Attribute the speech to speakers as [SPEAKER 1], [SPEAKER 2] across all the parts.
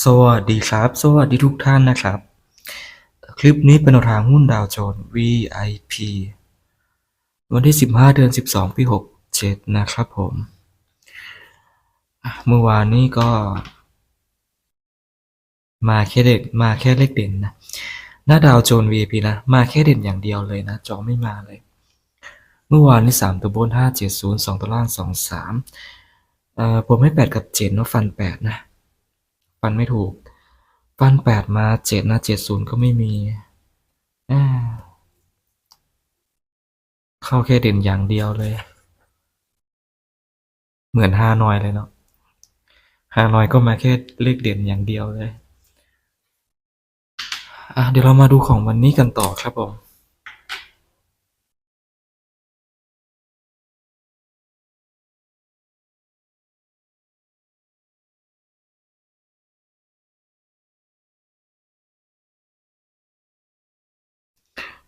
[SPEAKER 1] สวัสดีครับ สวัสดีทุกท่านนะครับ คลิปนี้เป็นแนวทางหุ้นดาวโจนส์ VIP วันที่ 15 เดือน 12 ปี 67 นะครับผม เมื่อวานนี้ก็ มาแค่เด็ดมาแค่เลขเด่นนะ หน้าดาวโจนส์ VIP นะ มาแค่เด่นอย่างเดียวเลยนะ จอไม่มาเลย เมื่อวานนี้ 3 ตัวบน 570 2 ตัวล่าง 23 เอ่อผมให้ 8 กับ 7นะฟัน 8 นะ ฟันไม่ถูก ฟัน8มา7นะ70ก็ไม่มีอ่าเข้าแค่เด่นอย่างเดียวเลย เหมือนฮานอยเลยเนาะฮานอยก็มาแค่เลขเด่นอย่างเดียวเลยอะเดี๋ยวเรามาดูของวันนี้กันต่อครับผม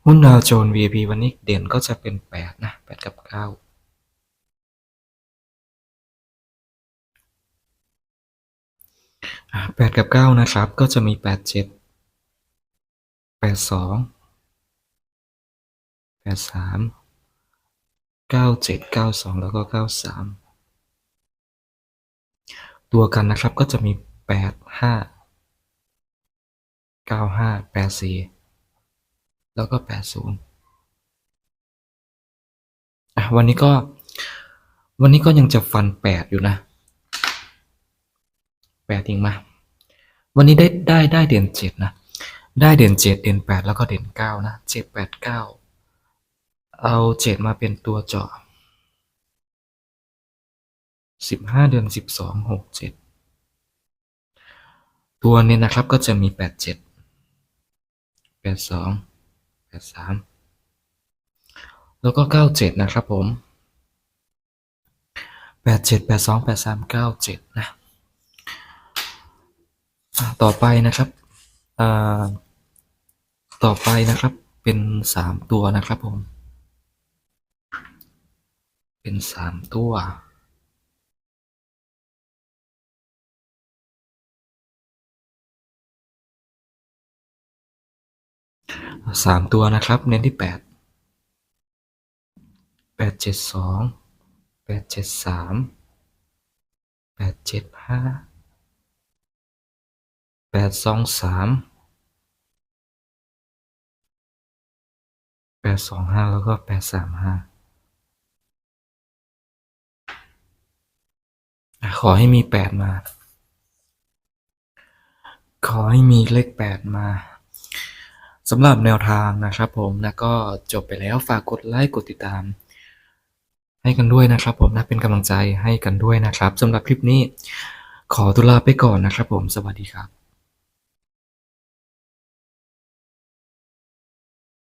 [SPEAKER 1] หุ้นดาวโจนส์ VIP วันนี้เด่นก็จะเป็น 8 นะ 8 กับ 9แปดกับเก้านะครับ ก็จะมีแปดเจ็ดแปดสองแปดสามเก้าเจ็ดเก้าสองแล้วก็เก้าสามตัวกันนะครับก็จะมีแปดห้าเก้าห้าแปดสี่ แล้วก็ 80อะวันนี้ก็ วันนี้ก็ยังจะฟัน 8 อยู่นะ8อีกมาวันนี้ได้ได้ได้เด่น7นะ ได้เด่น 7 เด่น 8 แล้วก็เด่น 9 นะ7 8 9 เอา 7 มาเป็นตัวเจาะ15เดือน12 6 7ตัวนี้นะครับก็จะมี87 82 83 แล้วก็ 97 นะครับผม 87 82 83 97 นะ ต่อไปนะครับอ่าต่อไปนะครับเป็น 3 ตัวนะครับผม เป็น 3 ตัว สามตัวนะครับ เน้นที่แปดแปดเจ็ดสองแปดเจ็ดสามแปดเจ็ดห้าแปดสองสามแปดสองห้าแล้วก็แปดสามห้าขอให้มีแปดมา ขอให้มีเลขแปดมา สำหรับแนวทางนะครับผมนะก็จบไปแล้วฝากกดไลค์กดติดตาม ให้กันด้วยนะครับผมนะเป็นกำลังใจให้กันด้วยนะครับสำหรับคลิปนี้ขอตุลาไปก่อนนะครับผมสวัสดีครับ